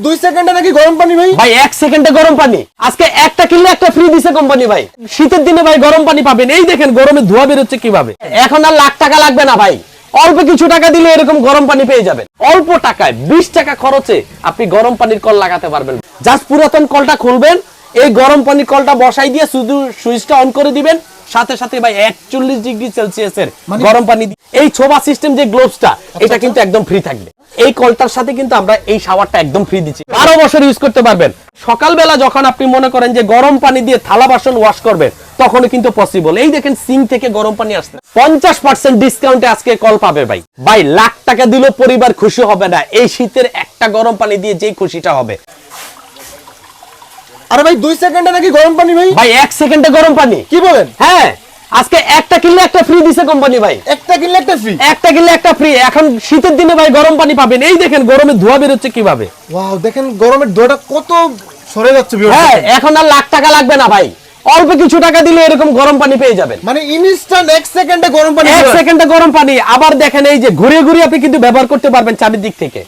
দুই সেকেন্ডে নাকি গরম পানি ভাই? ভাই এক সেকেন্ডে গরম পানি। আজকে একটা কিনলে একটা ফ্রি দিছে কোম্পানি ভাই। শীতের দিনে ভাই গরম পানি পাবেন। এই দেখেন গরমে ধোয়া বেরোচ্ছে কীভাবে? এখন আর লাখ টাকা লাগবে না ভাই। অল্প কিছু টাকা দিলে এরকম গরম পানি পেয়ে যাবেন। অল্প টাকায় বিশ টাকা খরচে আপনি গরম পানির কল লাগাতে পারবেন। জাস্ট পুরাতন কলটা খুলবেন এই গরম পানির কলটা বসাই দিয়ে শুধু সুইচটা অন করে দিবেন। সাথে সাথে ভাই একচল্লিশ ডিগ্রি সেলসিয়াসের মানে- গরম পানি এই ছোবা সিস্টেম যে গ্লোভসটা এটা কিন্তু একদম ফ্রি থাকবে। এই কলটার সাথে কিন্তু আমরা এই শাওয়ারটা একদম ফ্রি দিচ্ছি। বারো বছর ইউজ করতে পারবেন। সকালবেলা যখন আপনি মনে করেন যে গরম পানি দিয়ে থালা বাসন ওয়াশ করবেন তখনও কিন্তু পসিবল এই দেখেন সিং থেকে গরম পানি আসছে। পঞ্চাশ পার্সেন্ট ডিসকাউন্টে আজকে কল পাবে ভাই। ভাই লাখ টাকা দিলেও পরিবার খুশি হবে না। এই শীতের একটা গরম পানি দিয়ে যেই খুশিটা হবে। আরে ভাই দুই সেকেন্ডে নাকি গরম পানি ভাই? ভাই এক সেকেন্ডে গরম পানি। কি বলেন? হ্যাঁ। আজকে একটা কিনলে একটা ফ্রি দিছে কোম্পানি ভাই। একটা কিনলে একটা ফ্রি একটা কিনলে একটা ফ্রি এখন শীতের দিনে ভাই গরম পানি পাবেন। এই দেখেন গরমে ধোয়া বেরোচ্ছে কীভাবে। ওয়াও দেখেন গরমের দোটা কত সরে যাচ্ছে হ্যাঁ এখন আর লাখ টাকা লাগবে না ভাই। অল্প কিছু টাকা দিলে এরকম গরম পানি পেয়ে যাবেন। মানে ইনস্ট্যান্ট এক সেকেন্ডে গরম পানি এক। সেকেন্ডে গরম পানি। আবার দেখেন এই যে ঘুরিয়ে ঘুরিয়ে আপনি কিন্তু ব্যবহার করতে পারবেন চারিদিক থেকে।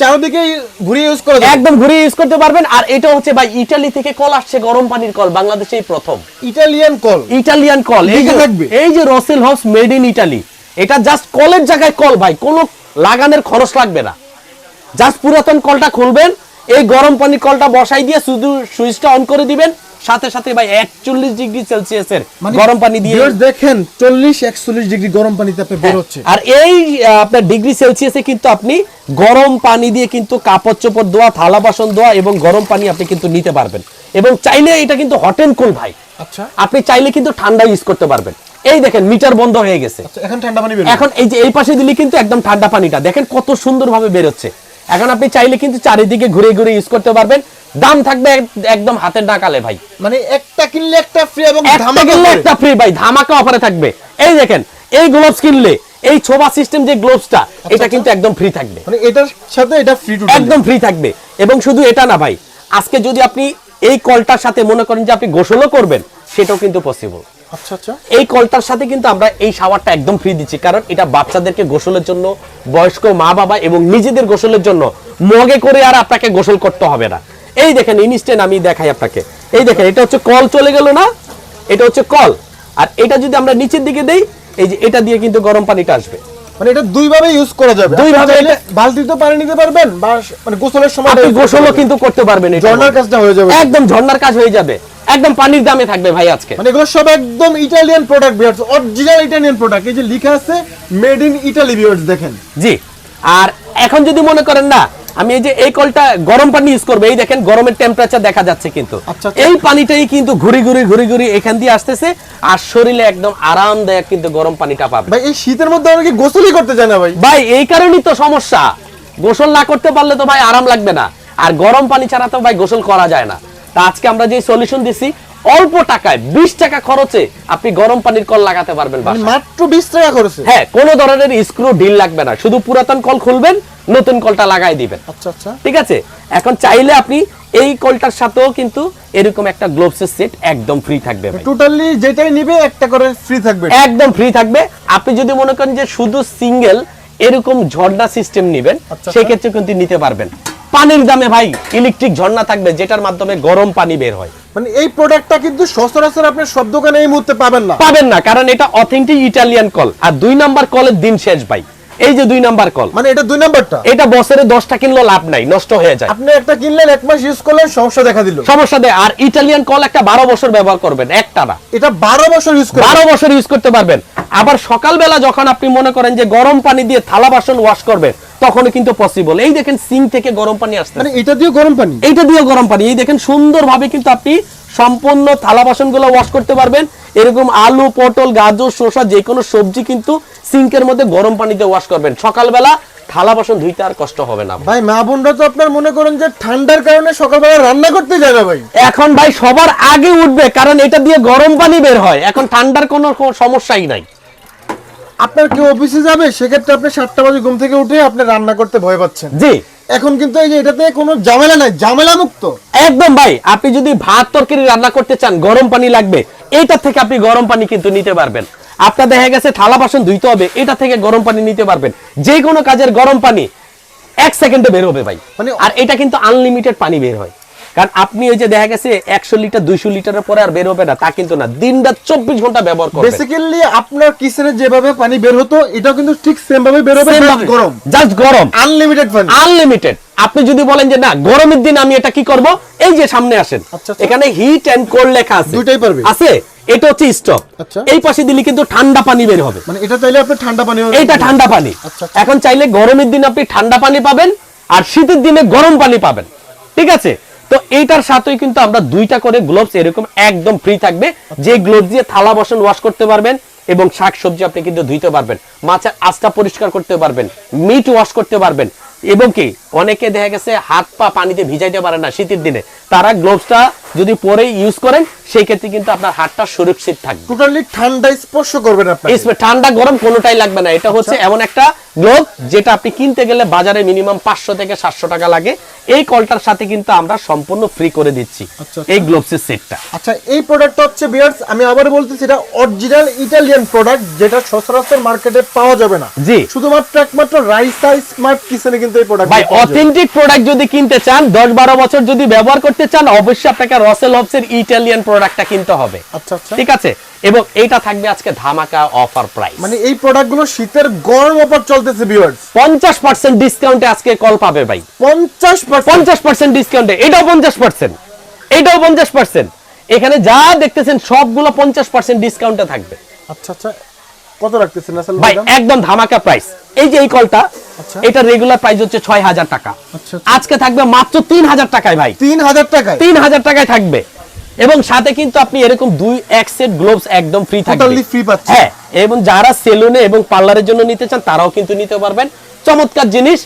চারদিকে ঘুরিয়ে ইউজ করে। একদম ঘুরিয়ে ইউজ করতে পারবেন আর এটা হচ্ছে ভাই ইটালি থেকে কল আসছে গরম পানির কল বাংলাদেশেই প্রথম ইটালিয়ান কল ইটালিয়ান কল এই যে থাকবে। এই যে Russell house made in Italy এটা জাস্ট কলের জায়গায় কল ভাই কোনো লাগানোর খরচ লাগবে না জাস্ট পুরাতন কলটা খুলবেন এই গরম পানি কলটা বসাই দিয়ে শুধু সুইচটা অন করে দিবেন সাথে সাথে ভাই একচল্লিশ ডিগ্রি সেলসিয়াসের মানে গরম পানি দিয়ে দেখেন চল্লিশ একচল্লিশ ডিগ্রি গরম পানিতে আপনি বের হচ্ছে। আর এই আপনার ডিগ্রি সেলসিয়াসে কিন্তু আপনি গরম পানি দিয়ে কিন্তু কাপড় চোপড় ধোয়া থালা বাসন ধোয়া এবং গরম পানি আপনি কিন্তু নিতে পারবেন। এবং চাইলে এটা কিন্তু হট এন্ড কুল ভাই। আচ্ছা। আপনি চাইলে কিন্তু ঠান্ডা ইউজ করতে পারবেন। এই দেখেন মিটার বন্ধ হয়ে গেছে। আচ্ছা, এখন ঠান্ডা পানি এখন এই যে এই পাশে দিলে কিন্তু একদম ঠান্ডা পানিটা। দেখেন কত সুন্দরভাবে বেরোচ্ছে এখন আপনি চাইলে কিন্তু চারিদিকে ঘুরে ঘুরে ইউজ করতে পারবেন। দাম থাকবে একদম হাতের নাকালে ভাই। মানে একটা কিনলে একটা ফ্রি এবং ধামাকা কিনলে একটা ফ্রি ভাই ধামাকা অফারে থাকবে। এই দেখেন এই গ্লোভস কিনলে এই ছোবা সিস্টেম যে গ্লোভসটা এটা কিন্তু একদম ফ্রি থাকবে। মানে এটার সাথে এটা ফ্রি টু একদম ফ্রি থাকবে। এবং শুধু এটা না ভাই আজকে যদি আপনি এই কলটার সাথে মনে করেন যে আপনি গোসলও করবেন সেটাও কিন্তু পসিবল আচ্ছা আচ্ছা। এই কলটার সাথে কিন্তু আমরা এই শাওয়ারটা একদম ফ্রি দিচ্ছি কারণ এটা বাচ্চাদেরকে গোসলের জন্য বয়স্ক মা বাবা এবং নিজেদের গোসলের জন্য মগে করে আর আপনাকে গোসল করতে হবে না। এই দেখেন ইনস্ট্যান্ট আমি দেখাই আপনাকে। এই দেখেন এটা হচ্ছে কল চলে গেল না? এটা হচ্ছে কল। আর এটা যদি আমরা নিচের দিকে দেই এই যে এটা দিয়ে কিন্তু গরম পানিটা আসবে। মানে এটা দুই ভাবে ইউজ করা যাবে। দুই ভাবে এটা- বালতিতে পানি নিতে পারবেন বা মানে গোসলের সময় আপনি গোসলও কিন্তু করতে পারবেন এটা। ঝর্ণার কাজটা হয়ে যাবে। একদম ঝর্ণার কাজ হয়ে যাবে। একদম পানির দামে থাকবে ভাই আজকে। মানে এগুলো সব একদম Italian product viewers original Italian product এই যে লেখা আছে মেড ইন ইটালি ভিউয়ার্স দেখেন। জি। আর এখন যদি মনে করেন না আমি এই যে এই কলটা গরম পানি ইউজ করব এই দেখেন গরমের টেম্পারেচার দেখা যাচ্ছে কিন্তু। আচ্ছা, আচ্ছা। এই পানিটাই কিন্তু ঘুরি ঘুরি ঘুরি ঘুরি এখান দিয়ে আসতেছে আর শরীরে একদম আরামদায়ক কিন্তু গরম পানিটা পাবে। ভাই এই শীতের মধ্যে অনেকে গোসলই করতে চায় না ভাই। ভাই এই কারণেই তো সমস্যা। গোসল না করতে পারলে তো ভাই আরাম লাগবে না। আর গরম পানি ছাড়া তো ভাই গোসল করা যায় না। তা আজকে আমরা যে সলিউশন দিছি অল্প টাকায় বিশ টাকা খরচে আপনি গরম পানির কল লাগাতে পারবেন মানে মাত্র বিশ টাকা করেছে হ্যাঁ কোনো ধরনের স্ক্রু ঢিল লাগবে না। শুধু পুরাতন কল খুলবেন নতুন কলটা লাগাই দিবেন। আচ্ছা আচ্ছা। ঠিক আছে? এখন চাইলে আপনি এই কলটার সাথেও কিন্তু এরকম একটা গ্লোভসের সেট একদম ফ্রি থাকবে। টোটালি যেটাই নিবে একটা করে ফ্রি থাকবে। একদম ফ্রি থাকবে। আপনি যদি মনে করেন যে শুধু সিঙ্গেল এরকম ঝর্ণা সিস্টেম নেবেন সেক্ষেত্রে কিন্তু নিতে পারবেন। পানির দামে ভাই ইলেকট্রিক ঝর্ণা থাকবে যেটার মাধ্যমে গরম পানি বের হয়। মানে এই প্রোডাক্টটা কিন্তু সচরাচর আপনি সব দোকানে এই মুহূর্তে পাবেন না। পাবেন না কারণ এটা অথেন্টিক ইটালিয়ান কল আর দুই নাম্বার কলের দিন শেষ ভাই। এই যে দুই নাম্বার কল। মানে এটা দুই নাম্বারটা? এটা বছরে লাভ নাই নষ্ট হয়ে যায়। আপনি একটা কিনলেন এক মাস ইউজ করলেন সমস্যা দেখা দিল। সমস্যা দেয় আর কল একটা বারো বছর ব্যবহার করবেন একটা না। এটা বারো বছর ইউজ করবেন। বছর ইউজ করতে পারবেন। আবার সকালবেলা যখন আপনি মনে করেন যে গরম পানি দিয়ে থালা বাসন ওয়াশ করবেন তখনও কিন্তু পসিবল এই দেখেন সিং থেকে গরম পানি আসছে মানে এটা দিয়ে গরম পানি? এইটা দিয়ে গরম পানি। এই দেখেন সুন্দরভাবে কিন্তু আপনি সম্পূর্ণ থালা বাসনগুলো ওয়াশ করতে পারবেন। এরকম আলু পটল গাজর শসা যে কোনো সবজি কিন্তু সিঙ্কের মধ্যে গরম পানিতে ওয়াশ করবেন। সকালবেলা থালা বাসন ধুইতে আর কষ্ট হবে না ভাই। মা বোনরা তো আপনার মনে করেন যে ঠান্ডার কারণে সকালবেলা রান্না করতে যাবে ভাই। এখন ভাই সবার আগে উঠবে কারণ এটা দিয়ে গরম পানি বের হয়। এখন ঠান্ডার কোনো সমস্যাই নাই। আপনার কেউ অফিসে যাবে সেক্ষেত্রে আপনি সাতটা বাজে ঘুম থেকে উঠে আপনি রান্না করতে ভয় পাচ্ছেন। জি। এখন কিন্তু এই যে এটাতে কোনো ঝামেলা নাই ঝামেলা মুক্ত। একদম ভাই আপনি যদি ভাত তরকারি রান্না করতে চান গরম পানি লাগবে এইটা থেকে আপনি গরম পানি কিন্তু নিতে পারবেন। আপনার দেখা গেছে থালা বাসন ধুইতে হবে এটা থেকে গরম পানি নিতে পারবেন। যে কোনো কাজের গরম পানি এক সেকেন্ডে বের হবে ভাই। মানে- আর এটা কিন্তু আনলিমিটেড পানি বের হয়। কারণ আপনি ওই যে দেখা গেছে একশো লিটার দুইশো লিটারের পরে আর বের হবে না তা কিন্তু না। দিন রাত চব্বিশ ঘণ্টা ব্যবহার করবে বেসিক্যালি আপনার কিচেনে যেভাবে পানি বের হতো এটাও কিন্তু ঠিক সেম ভাবে বের হবে গরম। জাস্ট গরম। আনলিমিটেড পানি। আনলিমিটেড আপনি যদি বলেন যে না গরমের দিন আমি এটা কি করব? এই যে সামনে আসেন। আচ্ছা, আচ্ছা। এখানে হিট এন্ড কোল্ড লেখা আছে। দুইটাই পারবে? আছে? এটা হচ্ছে স্টক আচ্ছা। এই পাশে দিলে কিন্তু ঠান্ডা পানি বের হবে। মানে এটা চাইলে আপনি ঠান্ডা পানি এইটা ঠান্ডা পানি। এখন চাইলে গরমের দিন আপনি ঠান্ডা পানি পাবেন আর শীতের দিনে গরম পানি পাবেন। ঠিক আছে? তো এইটার সাথেই কিন্তু আমরা দুইটা করে গ্লোভস এরকম একদম ফ্রি থাকবে। যে গ্লোভস দিয়ে থালা বাসন ওয়াশ করতে পারবেন এবং শাক সবজি আপনি কিন্তু ধুইতে পারবেন। মাছের আস্তা পরিষ্কার করতে পারবেন মিট ওয়াশ করতে পারবেন। এবং কি, অনেকে দেখা গেছে হাত পা পানিতে ভিজাইতে পারে না শীতের দিনে। তারা গ্লোভসটা যদি পরে ইউজ করেন সেই ক্ষেত্রে কিন্তু আপনার হাতটা সুরক্ষিত থাকবে। টোটালি ঠান্ডা স্পর্শ করবেন আপনি স্প্রে ঠান্ডা গরম কোনোটাই লাগবে না। এটা হচ্ছে এমন একটা গ্লোভ যেটা আপনি কিনতে গেলে বাজারে মিনিমাম পাঁচশো থেকে সাতশো টাকা লাগে। এই কলটার সাথে কিন্তু আমরা সম্পূর্ণ ফ্রি করে দিচ্ছি আচ্ছা, এই গ্লোভসের সেটটা। আচ্ছা এই প্রোডাক্টটা হচ্ছে বিয়ার্স আমি আবার বলতেছি এটা অরিজিনাল ইটালিয়ান প্রোডাক্ট যেটা সচরাচর মার্কেটে পাওয়া যাবে না। জি। শুধুমাত্র একমাত্র রাইসা স্মার্ট কিচেনে কিন্তু এই প্রোডাক্ট ভাই অথেন্টিক প্রোডাক্ট যদি কিনতে চান দশ বারো বছর যদি ব্যবহার করতে চান অবশ্যই আপনাকে রসেল হবসের ইটালিয়ান প্রোডাক্টটা কিনতে হবে। আচ্ছা আচ্ছা। ঠিক আছে? এবং এইটা থাকবে আজকে ধামাকা অফার প্রাইস। মানে এই প্রোডাক্টগুলো শীতের গরম অফার চলতেছে ভিউয়ার্স পঞ্চাশ পার্সেন্ট ডিসকাউন্টে আজকে কল পাবে ভাই। পঞ্চাশ পার্সেন্ট পঞ্চাশ পার্সেন্ট ডিসকাউন্টে এটাও পঞ্চাশ পার্সেন্ট এটাও পঞ্চাশ পার্সেন্ট এখানে যা দেখতেছেন সবগুলো পঞ্চাশ পার্সেন্ট ডিসকাউন্টে থাকবে। আচ্ছা আচ্ছা। কত রাখতেছেন আসলে ভাই একদম ধামাকা প্রাইস এই যে এই কলটা। এটা রেগুলার প্রাইস হচ্ছে ছয় হাজার টাকা। আচ্ছা, আজকে থাকবে মাত্র তিন হাজার টাকায় ভাই। তিন হাজার টাকায়? তিন হাজার টাকায় থাকবে। এবং সাথে কিন্তু আপনি এরকম দুই এক সেট গ্লোভস একদম ফ্রি থাকবে। পাচ্ছেন। হ্যাঁ এবং যারা সেলুনে এবং পার্লারের জন্য নিতে চান তারাও কিন্তু নিতে পারবেন। চমৎকার জিনিস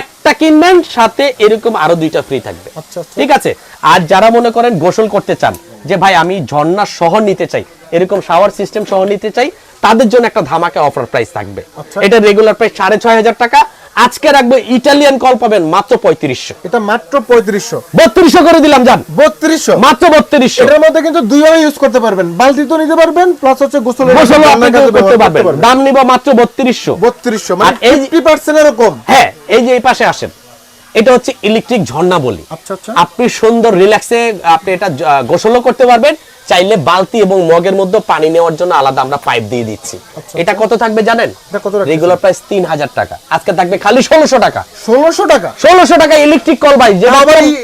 একটা কিনবেন সাথে এরকম আরও দুইটা ফ্রি থাকবে। আচ্ছা, আচ্ছা। ঠিক আছে? আর যারা মনে করেন গোসল করতে চান যে ভাই আমি ঝর্ণা সহ নিতে চাই এরকম শাওয়ার সিস্টেম সহ নিতে চাই তাদের জন্য একটা ধামাকা অফার প্রাইস থাকবে। আচ্ছা। এটা রেগুলার প্রাইস সাড়ে ছয় হাজার টাকা। আজকে রাখব ইটালিয়ান কল পাবেন মাত্র পঁয়ত্রিশশো। এটা মাত্র পঁয়ত্রিশশো। বত্রিশশো করে দিলাম যান। বত্রিশশো? মাত্র বত্রিশশো। এটার মধ্যে কিন্তু দুইভাবে ইউজ করতে পারবেন। বালতি তো নিতে পারবেন প্লাস হচ্ছে গোসল আপনি করতে পারবেন। দাম নিব মাত্র বত্রিশশো। বত্রিশশো মানে আর এই- ফিফটি পার্সেন্টেরও কম হ্যাঁ এই যে এই পাশে আসেন। এটা হচ্ছে ইলেকট্রিক ঝর্ণা বলি। আচ্ছা, আচ্ছা। আপনি সুন্দর রিল্যাক্সে আপনি এটা গোসলও করতে পারবেন চাইলে বালতি এবং মগের মধ্যে পানি নেওয়ার জন্য আলাদা আমরা পাইপ দিয়ে দিচ্ছি। আচ্ছা, এটা কত থাকবে জানেন? রেগুলার প্রাইস তিন হাজার টাকা। আজকে থাকবে খালি ষোলোশো টাকা। ষোলোশো টাকা? ষোলোশো টাকা ইলেকট্রিক কল ভাই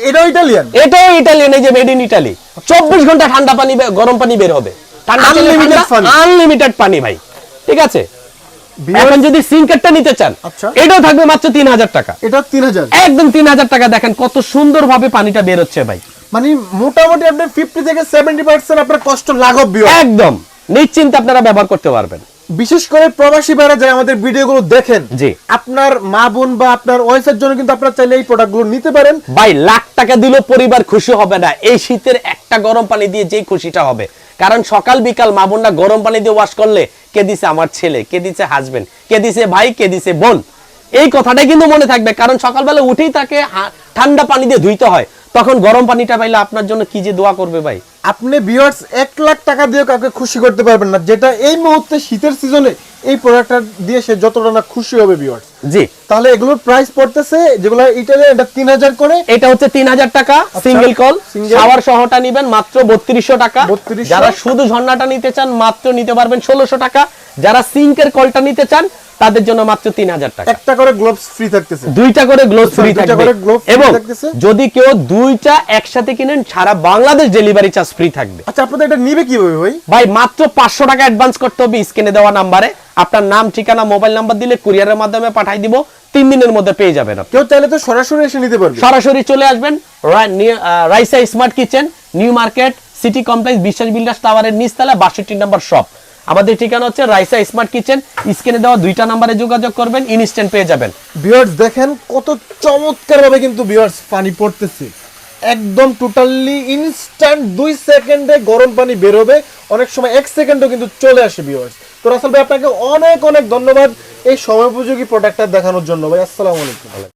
এটাও ইটালিয়ান এটাও ইটালিয়ান এই যে মেড ইন ইটালি চব্বিশ ঘণ্টা ঠান্ডা পানি গরম পানি বের হবে। আনলিমিটেড পানি ভাই। ঠিক আছে? এখন যদি সিঙ্কেটটা নিতে চান আচ্ছা। এটাও থাকবে মাত্র তিন হাজার টাকা। এটা তিন হাজার। একদম তিন হাজার টাকা। দেখেন কত সুন্দর ভাবে পানিটা বের হচ্ছে ভাই। মানে মোটামুটি আপনি ফিফটি থেকে সেভেন্টি পার্সেন্ট আপনার কষ্ট লাঘব একদম। নিশ্চিন্তে আপনারা ব্যবহার করতে পারবেন। বিশেষ করে প্রবাসী ভাইরা যারা আমাদের ভিডিওগুলো দেখেন জি। আপনার মা বোন বা আপনার ওয়াইফের জন্য কিন্তু আপনারা চাইলে এই প্রোডাক্টগুলো নিতে পারেন। ভাই লাখ টাকা দিলেও পরিবার খুশি হবে না। এই শীতের একটা গরম পানি দিয়ে যেই খুশিটা হবে। কারণ সকাল বিকাল মা বোনরা গরম পানি দিয়ে ওয়াশ করলে কে দিছে আমার ছেলে, কে দিছে হাজবেন্ড কে দিছে ভাই, কে দিছে বোন? এই কথাটাই কিন্তু মনে থাকবে, কারণ সকালবেলা উঠেই তাকে ঠান্ডা পানি দিয়ে ধুইতে হয়। তখন গরম পানিটা পাইলে আপনার জন্য কি যে দোয়া করবে ভাই? আপনি ভিউয়ার্স এক লাখ টাকা দিয়ে কাউকে খুশি করতে পারবেন না। যেটা এই মুহূর্তে শীতের সিজনে এই প্রোডাক্টটা দিয়ে সে যতটা না খুশি হবে ভিউয়ার্স জি। তাহলে এগুলোর প্রাইস পড়তেছে যেগুলো ইটালিয়ান এটা তিন হাজার করে। এটা হচ্ছে তিন হাজার টাকা সিঙ্গেল কল। শাওয়ার সহটা নিবেন মাত্র বত্রিশশো টাকা। 3200 যারা শুধু ঝর্ণাটা নিতে চান মাত্র নিতে পারবেন ষোলোশো টাকা। যারা সিঙ্কের কলটা নিতে চান তাদের জন্য মাত্র তিন হাজার টাকা। একটা করে গ্লোভস ফ্রি থাকতেছে। দুইটা করে গ্লোভ ফ্রি থাকবে। এবং যদি কেউ দুইটা একসাথে কিনেন সারা বাংলাদেশ ডেলিভারি চার্জ ফ্রি থাকবে। আচ্ছা আপনাদের এটা নিবে কীভাবে ভাই? ভাই মাত্র পাঁচশো টাকা অ্যাডভান্স করতে হবে স্ক্রিনে দেওয়া নাম্বারে। আপনার নাম ঠিকানা মোবাইল নাম্বার দিলে কুরিয়ারের মাধ্যমে পাঠাই দিব। তিন দিনের মধ্যে পেয়ে যাবেন। কেউ চাইলে তো সরাসরি এসে নিতে পারবে। সরাসরি চলে আসবেন। Raisa smart kitchen new market city complex Biswas builders টাওয়ারের নিচতলা বাষট্টি নাম্বার শপ আমাদের ঠিকানা হচ্ছে রাইসা স্মার্ট কিচেন। স্ক্রিনে দেওয়া দুইটা নাম্বারে যোগাযোগ করবেন ইনস্ট্যান্ট পেয়ে যাবেন। ভিউয়ার্স দেখেন কত চমৎকার ভাবে কিন্তু ভিউয়ার্স পানি পড়তেছে। একদম টোটালি ইনস্ট্যান্ট দুই সেকেন্ডে গরম পানি বের হবে অনেক সময় এক সেকেন্ডও কিন্তু চলে আসে ভিউয়ার্স তো রাসেল ভাই, আপনাকে অনেক অনেক ধন্যবাদ এই সময় উপযোগী প্রোডাক্টটা দেখানোর জন্য। ভাই, আসসালামু আলাইকুম।